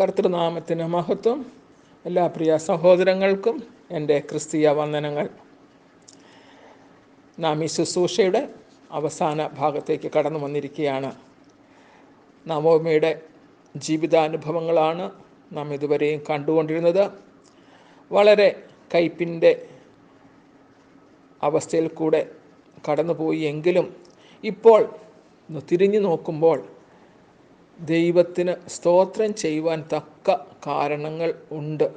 കർത്തൃനാമത്തിന് മഹത്വം. എല്ലാ പ്രിയ സഹോദരങ്ങൾക്കും എന്റെ ക്രിസ്തീയ വന്ദനങ്ങൾ. നാം ഈ ശുശ്രൂഷയുടെ അവസാന ഭാഗത്തേക്ക് കടന്നു വന്നിരിക്കുകയാണ്. നവോമിയുടെ ജീവിതാനുഭവങ്ങളാണ് നാം ഇതുവരെയും കണ്ടുകൊണ്ടിരുന്നത്. വളരെ കയ്പിന്റെ അവസ്ഥയിൽ കൂടെ കടന്നുപോയി എങ്കിലും ഇപ്പോൾ തിരിഞ്ഞു നോക്കുമ്പോൾ ദൈവത്തിന് സ്തോത്രം ചെയ്യുവാൻ തക്ക കാരണങ്ങൾ ഉണ്ട്.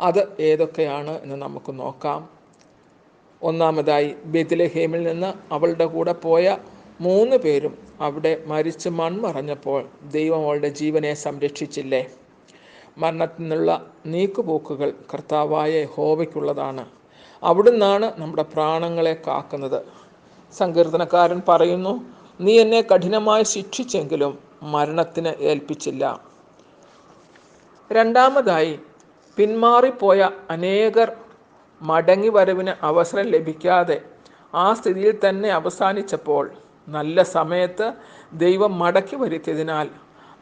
അത് ഏതൊക്കെയാണ് എന്ന് നമുക്ക് നോക്കാം. ഒന്നാമതായി ബെതിലഹേമിൽ നിന്ന് അവളുടെ കൂടെ പോയ മൂന്ന് പേരും അവിടെ മരിച്ച് മൺമറഞ്ഞപ്പോൾ ദൈവം അവളുടെ ജീവനെ സംരക്ഷിച്ചില്ലേ? മരണത്തിൽ നിന്നുള്ള നീക്കുപോക്കുകൾ കർത്താവായ ഹോവയ്ക്കുള്ളതാണ് അവിടുന്നാണ് നമ്മുടെ പ്രാണങ്ങളെ കാക്കുന്നത്. സങ്കീർത്തനക്കാരൻ പറയുന്നു നീ എന്നെ കഠിനമായി ശിക്ഷിച്ചെങ്കിലും മരണത്തിന് ഏൽപ്പിച്ചില്ല. രണ്ടാമതായി പിന്മാറിപ്പോയ അനേകർ മടങ്ങി വരവിന് അവസരം ലഭിക്കാതെ ആ സ്ഥിതിയിൽ തന്നെ അവസാനിച്ചപ്പോൾ നല്ല സമയത്ത് ദൈവം മടക്കി വരുത്തിയതിനാൽ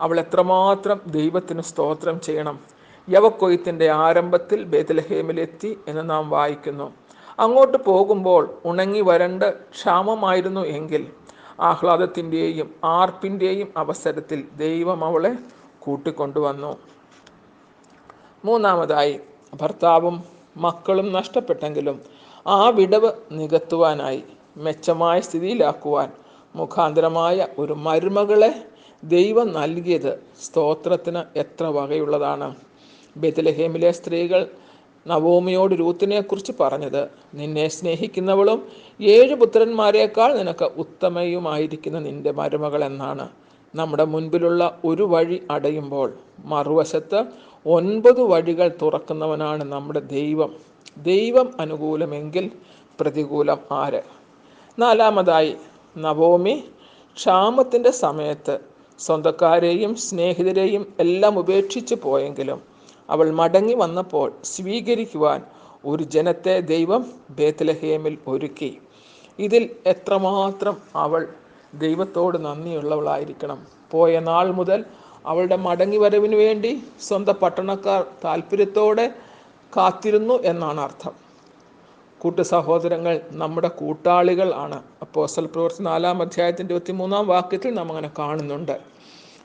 അവൾ എത്രമാത്രം ദൈവത്തിന് സ്തോത്രം ചെയ്യണം. യവക്കൊയ്ത്തിന്റെ ആരംഭത്തിൽ ബേദലഹേമിലെത്തി എന്ന് നാം വായിക്കുന്നു. അങ്ങോട്ട് പോകുമ്പോൾ ഉണങ്ങി വരണ്ട് ക്ഷാമമായിരുന്നു എങ്കിൽ ആഹ്ലാദത്തിന്റെയും ആർപ്പിന്റെയും അവസരത്തിൽ ദൈവം അവളെ കൂട്ടിക്കൊണ്ടുവന്നു. മൂന്നാമതായി ഭർത്താവും മക്കളും നഷ്ടപ്പെട്ടെങ്കിലും ആ വിടവ് നികത്തുവാനായി മെച്ചമായ സ്ഥിതിയിലാക്കുവാൻ മുഖാന്തരമായ ഒരു മരുമകളെ ദൈവം നൽകിയത് സ്തോത്രത്തിന് എത്ര വകയുള്ളതാണ്. ബെത്തലഹേമിലെ സ്ത്രീകൾ നവോമിയോട് രൂത്തിനെക്കുറിച്ച് പറഞ്ഞത് നിന്നെ സ്നേഹിക്കുന്നവളും ഏഴ് പുത്രന്മാരെക്കാൾ നിനക്ക് ഉത്തമയുമായിരിക്കുന്ന നിന്റെ മരുമകൾ എന്നാണ്. നമ്മുടെ മുൻപിലുള്ള ഒരു വഴി അടയുമ്പോൾ മറുവശത്ത് ഒൻപത് വഴികൾ തുറക്കുന്നവനാണ് നമ്മുടെ ദൈവം. ദൈവം അനുകൂലമെങ്കിൽ പ്രതികൂലം ആര്? നാലാമതായി നവോമി ക്ഷാമത്തിന്റെ സമയത്ത് സ്വന്തക്കാരെയും സ്നേഹിതരെയും എല്ലാം ഉപേക്ഷിച്ചു പോയെങ്കിലും അവൾ മടങ്ങി വന്നപ്പോൾ സ്വീകരിക്കുവാൻ ഒരു ജനത്തെ ദൈവം ബേത്ലഹേമിൽ ഒരുക്കി. ഇതിൽ എത്രമാത്രം അവൾ ദൈവത്തോട് നന്ദിയുള്ളവളായിരിക്കണം. പോയ നാൾ മുതൽ അവളുടെ മടങ്ങി വരവിന് വേണ്ടി സ്വന്തം പട്ടണക്കാർ താല്പര്യത്തോടെ കാത്തിരുന്നു എന്നാണ് അർത്ഥം. കൂട്ടു സഹോദരങ്ങൾ നമ്മുടെ കൂട്ടാളികൾ ആണ്. അപ്പോസൽ പ്രവർത്തി നാലാം അധ്യായത്തിന്റെ ഇരുപത്തിമൂന്നാം വാക്യത്തിൽ നാം അങ്ങനെ കാണുന്നുണ്ട്.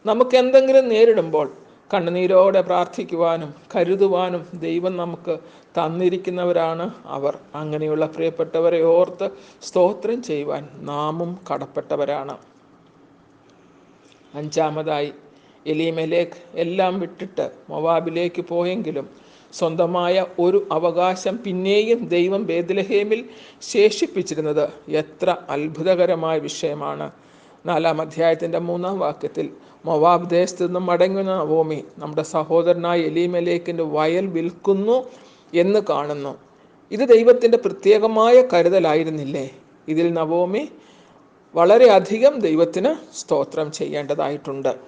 നമുക്ക് എന്തെങ്കിലും നേരിടുമ്പോൾ കണ്ണുനീരോടെ പ്രാർത്ഥിക്കുവാനും കരുതുവാനും ദൈവം നമുക്ക് തന്നിരിക്കുന്നവരാണ് അവർ. അങ്ങനെയുള്ള പ്രിയപ്പെട്ടവരെ ഓർത്ത് സ്തോത്രം ചെയ്യുവാൻ നാമും കടപ്പെട്ടവരാണ്. അഞ്ചാമതായി എലിമലേഖ് എല്ലാം വിട്ടിട്ട് മൊവാബിലേക്ക് പോയെങ്കിലും സ്വന്തമായ ഒരു അവകാശം പിന്നെയും ദൈവം ബേദലഹേമിൽ ശേഷിപ്പിച്ചിരുന്നത് എത്ര അത്ഭുതകരമായ വിഷയമാണ്. നാലാം അധ്യായത്തിന്റെ മൂന്നാം വാക്യത്തിൽ മൊവാബ് ദേശത്ത് നിന്നും മടങ്ങുന്ന ഭൂമി നമ്മുടെ സഹോദരനായ എലിമലേക്കിന്റെ വയൽ വിൽക്കുന്നു എന്ന് കാണുന്നു. ഇത് ദൈവത്തിന്റെ പ്രത്യേകമായ കരുതലായിരുന്നില്ലേ? ഇതിൽ നവോമി വളരെയധികം ദൈവത്തിന് സ്തോത്രം ചെയ്യേണ്ടതായിട്ടുണ്ട്.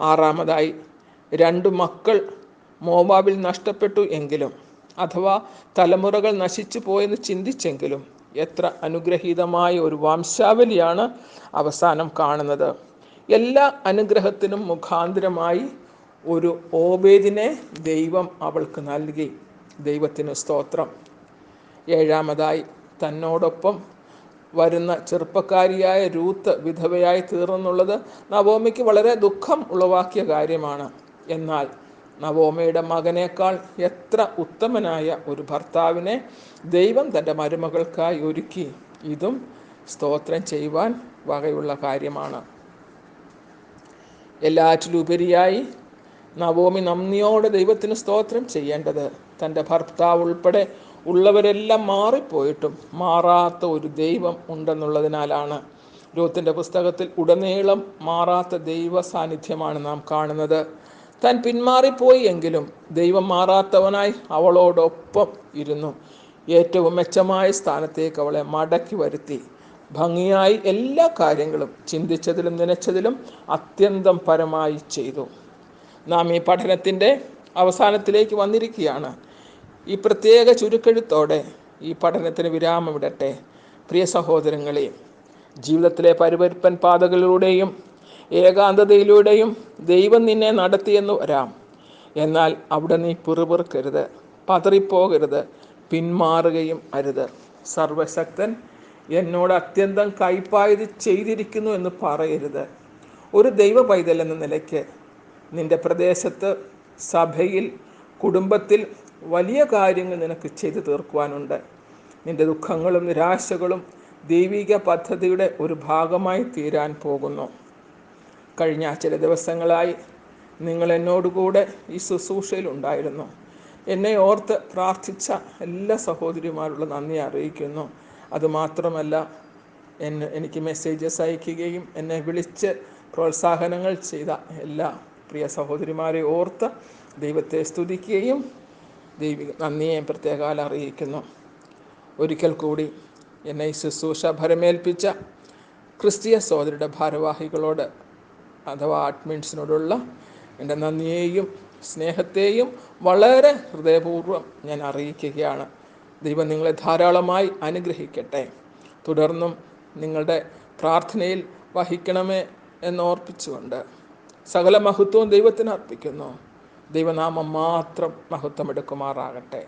ആറാമതായി രണ്ട് മക്കൾ മോവാബിൽ നഷ്ടപ്പെട്ടു എങ്കിലും അഥവാ തലമുറകൾ നശിച്ചു പോയെന്ന് ചിന്തിച്ചെങ്കിലും എത്ര അനുഗ്രഹീതമായ ഒരു വംശാവലിയാണ് അവസാനം കാണുന്നത്. എല്ലാ അനുഗ്രഹത്തിനും മുഖാന്തരമായി ഒരു ഓബേദിനെ ദൈവം അവൾക്ക് നൽകി. ദൈവത്തിന് സ്തോത്രം. ഏഴാമതായി തന്നോടൊപ്പം വരുന്ന ചെറുപ്പക്കാരിയായ രൂത്ത് വിധവയായി തീർന്നുള്ളത് നവോമിക്ക് വളരെ ദുഃഖം ഉളവാക്കിയ കാര്യമാണ്. എന്നാൽ നവോമയുടെ മകനേക്കാൾ എത്ര ഉത്തമനായ ഒരു ഭർത്താവിനെ ദൈവം തന്റെ മരുമകൾക്കായി ഒരുക്കി. ഇതും സ്തോത്രം ചെയ്യുവാൻ വകയുള്ള കാര്യമാണ്. എല്ലാറ്റിലുപരിയായി നവോമി നന്ദിയോടെ ദൈവത്തിന് സ്തോത്രം ചെയ്യേണ്ടത്. തന്റെ ഭർത്താവ് ഉൾപ്പെടെ ഉള്ളവരെല്ലാം മാറിപ്പോയിട്ടും മാറാത്ത ഒരു ദൈവം ഉണ്ടെന്നുള്ളതിനാലാണ്. രൂത്തിന്റെ പുസ്തകത്തിൽ ഉടനീളം മാറാത്ത ദൈവ സാന്നിധ്യമാണ് നാം കാണുന്നത്. താൻ പിന്മാറിപ്പോയി എങ്കിലും ദൈവം മാറാത്തവനായി അവളോടൊപ്പം ഇരുന്നു. ഏറ്റവും മെച്ചമായ സ്ഥാനത്തേക്ക് അവളെ മടക്കി വരുത്തി. ഭംഗിയായി എല്ലാ കാര്യങ്ങളും ചിന്തിച്ചതിലും നനച്ചതിലും അത്യന്തം പരമായി ചെയ്തു. നാം ഈ പഠനത്തിന്റെ അവസാനത്തിലേക്ക് വന്നിരിക്കുകയാണ്. ഈ പ്രത്യേക ചുരുക്കെഴുത്തോടെ ഈ പഠനത്തിന് വിരാമമിടട്ടെ. പ്രിയ സഹോദരങ്ങളെ ജീവിതത്തിലെ പരിപരിപ്പൻ പാതകളിലൂടെയും ഏകാന്തതയിലൂടെയും ദൈവം നിന്നെ നടത്തിയെന്ന് വരാം. എന്നാൽ അവിടെ നീ പിറുപിറുക്കരുത് പതറിപ്പോകരുത് പിന്മാറുകയും അരുത്. സർവശക്തൻ എന്നോട് അത്യന്തം കൈപ്പായത് ചെയ്തിരിക്കുന്നു എന്ന് പറയരുത്. ഒരു ദൈവ പൈതൽ എന്ന നിലയ്ക്ക് നിന്റെ പ്രദേശത്ത് സഭയിൽ കുടുംബത്തിൽ വലിയ കാര്യങ്ങൾ നിനക്ക് ചെയ്തു തീർക്കുവാനുണ്ട്. നിന്റെ ദുഃഖങ്ങളും നിരാശകളും ദൈവിക പദ്ധതിയുടെ ഒരു ഭാഗമായി തീരാൻ പോകുന്നു. കഴിഞ്ഞ ചില ദിവസങ്ങളായി നിങ്ങൾ എന്നോടുകൂടെ ഈ ശുശ്രൂഷയിൽ ഉണ്ടായിരുന്നു. എന്നെ ഓർത്ത് പ്രാർത്ഥിച്ച എല്ലാ സഹോദരിമാരുള്ള നന്ദി അറിയിക്കുന്നു. അതുമാത്രമല്ല എന്നെ എനിക്ക് മെസ്സേജസ് അയക്കുകയും എന്നെ വിളിച്ച് പ്രോത്സാഹനങ്ങൾ ചെയ്ത എല്ലാ പ്രിയ സഹോദരിമാരെ ഓർത്ത് ദൈവത്തെ സ്തുതിക്കുകയും ദൈവിക നന്ദിയെ പ്രത്യേകാൽ അറിയിക്കുന്നു. ഒരിക്കൽ കൂടി എന്നെ ശുശ്രൂഷ ഭരമേൽപ്പിച്ച ക്രിസ്തീയ സഹോദരിയുടെ ഭാരവാഹികളോട് അഥവാ അഡ്മിൻസിനോടുള്ള എന്റെ നന്ദിയെയും സ്നേഹത്തെയും വളരെ ഹൃദയപൂർവം ഞാൻ അറിയിക്കുകയാണ്. ദൈവം നിങ്ങളെ ധാരാളമായി അനുഗ്രഹിക്കട്ടെ. തുടർന്നും നിങ്ങളുടെ പ്രാർത്ഥനയിൽ വഹിക്കണമേ എന്നോർപ്പിച്ചുകൊണ്ട് സകല മഹത്വവും ദൈവത്തിന് അർപ്പിക്കുന്നു. ദൈവനാമം മാത്രം മഹത്വം എടുക്കുമാറാകട്ടെ.